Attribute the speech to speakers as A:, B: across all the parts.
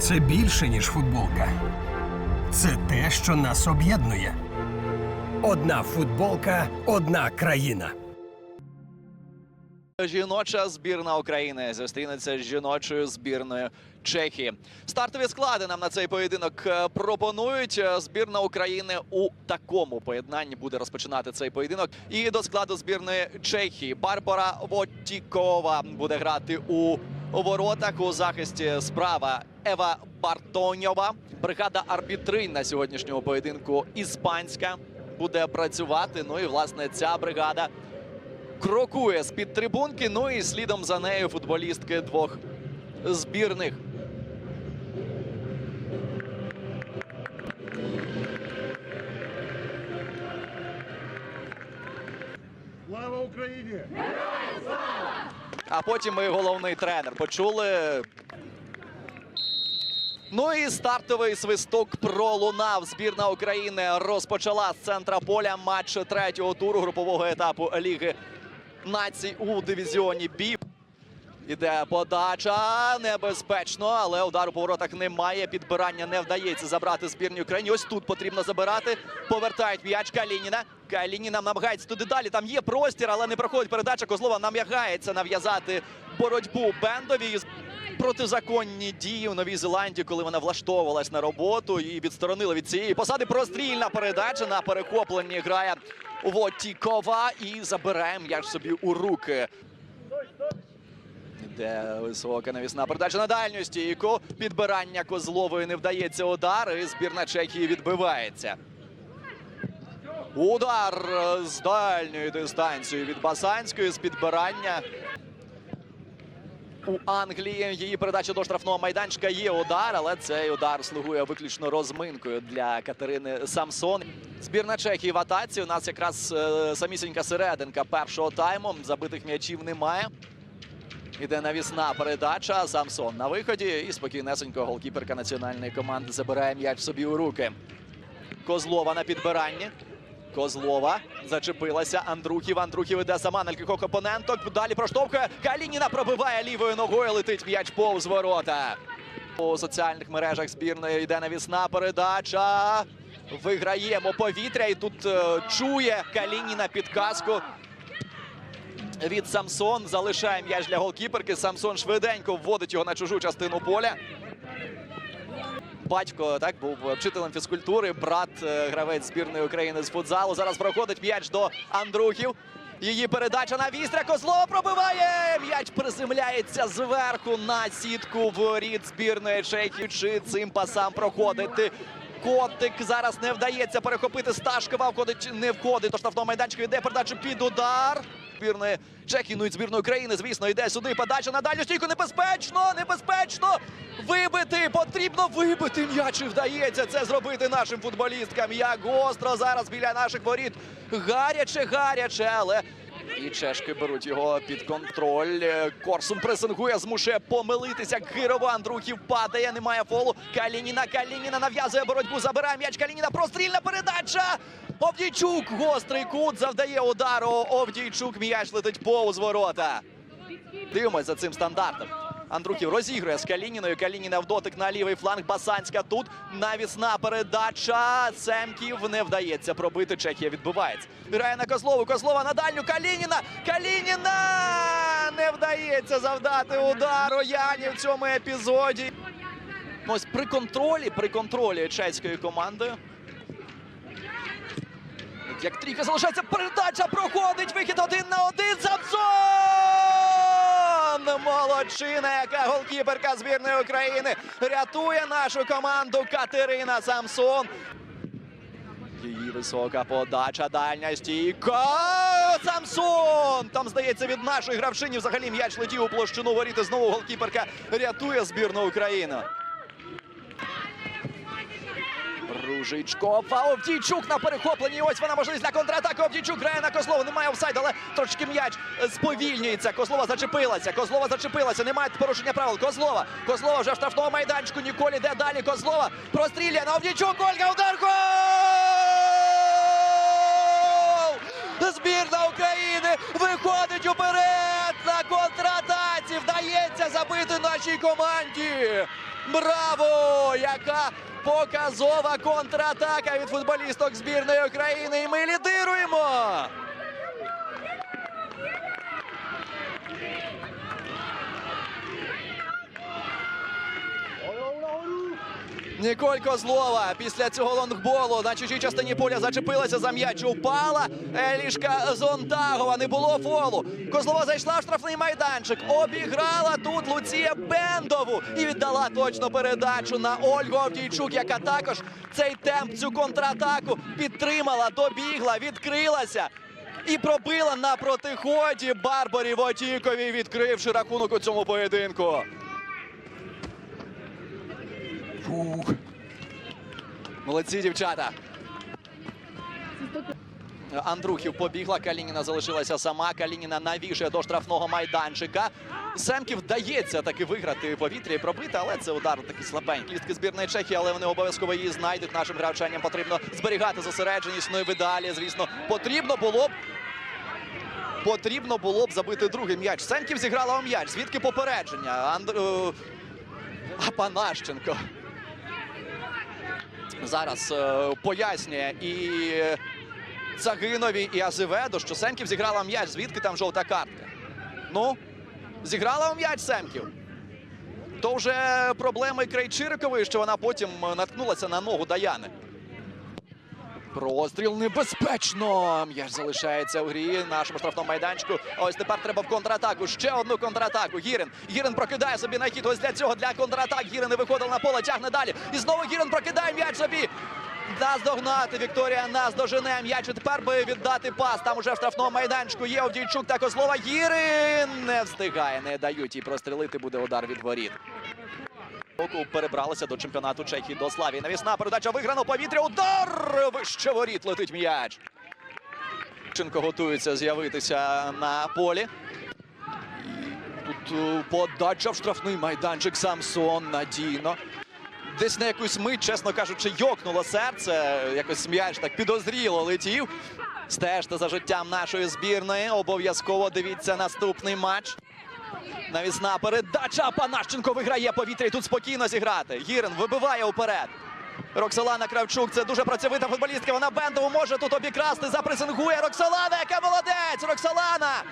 A: Це більше, ніж футболка. Це те, що нас об'єднує. Одна футболка, одна країна.
B: Жіноча збірна України зустрінеться з жіночою збірною Чехії. Стартові склади нам на цей поєдинок е, пропонують. Е, Збірна України у такому поєднанні буде розпочинати цей поєдинок. І до складу збірної Чехії Барбара Вотікова буде грати у воротах у захисті справа Ева Бартоньова. Бригада арбітринь на сьогоднішньому поєдинку іспанська буде працювати. Ну і власне ця бригада крокує з під трибунки. Ну і слідом за нею футболістки двох збірних.
C: Слава Україні!
B: А потім і головний тренер почули. Ну і стартовий свисток пролунав. Збірна України розпочала з центра поля матч третього туру групового етапу Ліги націй у дивізіоні Бі. Іде подача небезпечно, але удару по воротах немає. Підбирання не вдається забрати збірній Україні. Ось тут потрібно забирати. Повертають м'яч Калініна. Калініна намагається туди далі. Там є простір, але не проходить передача. Козлова намагається нав'язати боротьбу Бендові. Протизаконні дії у Новій Зеландії, коли вона влаштовувалась на роботу і відсторонили від цієї посади. Прострільна передача на перехопленні грає Вотікова і забирає м'яч собі у руки. Іде висока навісна передача на дальню стійку. Підбирання Козлової не вдається удар. І збірна Чехії відбивається. Удар з дальньої дистанції від Басанської з підбирання. У Англії її передача до штрафного майданчика є удар, але цей удар слугує виключно розминкою для Катерини Самсон. Збірна Чехії в атаці. У нас якраз е, самісінька серединка першого тайму. Забитих м'ячів немає. Іде навісна передача. Самсон на виході. І спокійнесенько голкіперка національної команди забирає м'яч собі у руки. Козлова на підбиранні. Козлова зачепилася. Андрухів. Андрухів іде сама на кількох опоненток. Далі проштовхує. Калініна пробиває лівою ногою. Летить м'яч повз ворота. У соціальних мережах збірної йде навісна передача. Виграємо повітря. І тут е, чує Калініна підказку від Самсон. Залишає м'яч для голкіперки. Самсон швиденько вводить його на чужу частину поля. Батько так був вчителем фізкультури, брат е, гравець збірної України з футзалу. Зараз проходить м'яч до Андрухів. Її передача на вістря. Козлова пробиває. М'яч приземляється зверху на сітку воріт збірної Чехії. Чи цим пасам проходити? Котик зараз не вдається перехопити Сташкова. Входить, не входить до штрафного майданчика. Йде передача під удар. Збірної Чехії, ну і збірної України, звісно, йде сюди. Подача на дальню стійку. Небезпечно! Небезпечно! Вибити! Потрібно вибити м'яч. Вдається це зробити нашим футболісткам. Як гостро зараз біля наших воріт. Гаряче, гаряче, але і чешки беруть його під контроль. Е, Корсун пресингує, змушує помилитися. Кирова Андрухів падає, немає фолу. Калініна, Калініна нав'язує боротьбу, забирає м'яч. Калініна, прострільна передача. Овдійчук, гострий кут, завдає удару. Овдійчук, м'яч летить повз ворота. Дивимось за цим стандартом. Андрухів розігрує з Калініною. Калініна в дотик на лівий фланг. Басанська тут. Навісна передача. Семків не вдається пробити. Чехія відбувається. Грає на Козлову. Козлова на дальню. Калініна. Калініна! Не вдається завдати удару Яні в цьому епізоді. Ось при контролі, при контролі чеської команди. Як трійка залишається, передача проходить. Вихід один на один. Самсон! Молодчина, яка голкіперка збірної України рятує нашу команду Катерина Самсон. Її висока подача, дальня стійка. Самсон! Там, здається, від нашої гравчині взагалі м'яч летів у площину воріти. Знову голкіперка рятує збірну України. Ружичко, Овдійчук на перехопленні. Ось вона можливість для контратаки. Овдійчук грає на Козлову. Немає офсайд, але трошки м'яч сповільнюється. Козлова зачепилася. Козлова зачепилася. Немає порушення правил. Козлова. Козлова вже в штрафному майданчику. Ніколі йде далі. Козлова прострілює на Овдійчук. Ольга удар. Гол! Збірна України виходить уперед на контратаці. Вдається забити нашій команді. Браво! Яка показова контратака від футболісток збірної України. І ми лідируємо. Ніколь Козлова після цього лонгболу на чужій частині поля зачепилася за м'яч. Упала Елішка Зонтагова. Не було фолу. Козлова зайшла в штрафний майданчик. Обіграла тут Луція Бендову і віддала точно передачу на Ольгу Авдійчук, яка також цей темп, цю контратаку підтримала, добігла, відкрилася. І пробила на протиході Барбарі Вотікові, відкривши рахунок у цьому поєдинку. Фух. Молодці, дівчата. Андрухів побігла, Калініна залишилася сама. Калініна навішує до штрафного майданчика. Семків вдається таки виграти повітря і пробити, але це удар такий слабенький. Лістки збірної Чехії, але вони обов'язково її знайдуть. Нашим гравчанням потрібно зберігати зосередженість. Ну і видалі, звісно, потрібно було б. Потрібно було б забити другий м'яч. Семків зіграла у м'яч. Звідки попередження? Андр... е, Апанащенко зараз е, пояснює і Цагинові, і Азеведо, що Семків зіграла м'яч. Звідки там жовта картка? Ну, зіграла м'яч Семків. То вже проблеми Крейчирикової, що вона потім е, наткнулася на ногу Даяни. Простріл небезпечно. М'яч залишається у грі нашому штрафному майданчику. Ось тепер треба в контратаку. Ще одну контратаку. Гірин. Гірин прокидає собі на хід. Ось для цього для контратак. Гірин не виходив на поле, тягне далі. І знову Гірин прокидає м'яч собі. Наздогнати Вікторія наздожене м'яч. І тепер би віддати пас. Там уже в штрафному майданчику є Овдійчук та Козлова. Гірин не встигає. Не дають їй прострілити. Буде удар від воріт. Перебралися до чемпіонату Чехії до Славії. Навісна передача виграно повітря. Удар! Вище воріт летить м'яч. Ченко готується з'явитися на полі. Тут е, подача в штрафний майданчик. Самсон надійно. Десь на якусь мить, чесно кажучи, йокнуло серце. Якось м'яч так підозріло летів. Стежте за життям нашої збірної. Обов'язково дивіться наступний матч. Навісна передача. Панащенко виграє повітря і тут спокійно зіграти. Гірин вибиває уперед. Роксолана Кравчук. Це дуже працьовита футболістка. Вона бендову може тут обікрасти. Запресингує Роксолана. Яка молодець! Роксолана!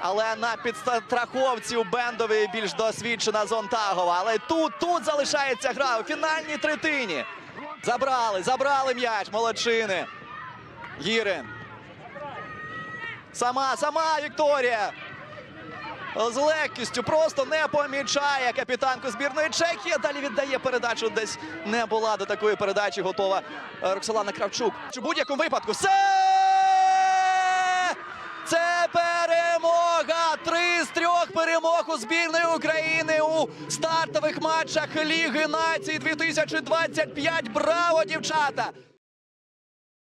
B: Але на підстраховці у Бендовій більш досвідчена Зонтагова. Але тут, тут залишається гра у фінальній третині. Забрали, забрали м'яч. Молодчини. Гірин. Сама, сама Вікторія з легкістю просто не помічає капітанку збірної Чехії. Далі віддає передачу. Десь не була до такої передачі готова Роксолана Кравчук. У будь-якому випадку все! Це перемога! Три з трьох перемог у збірної України у стартових матчах Ліги націй 2025. Браво, дівчата!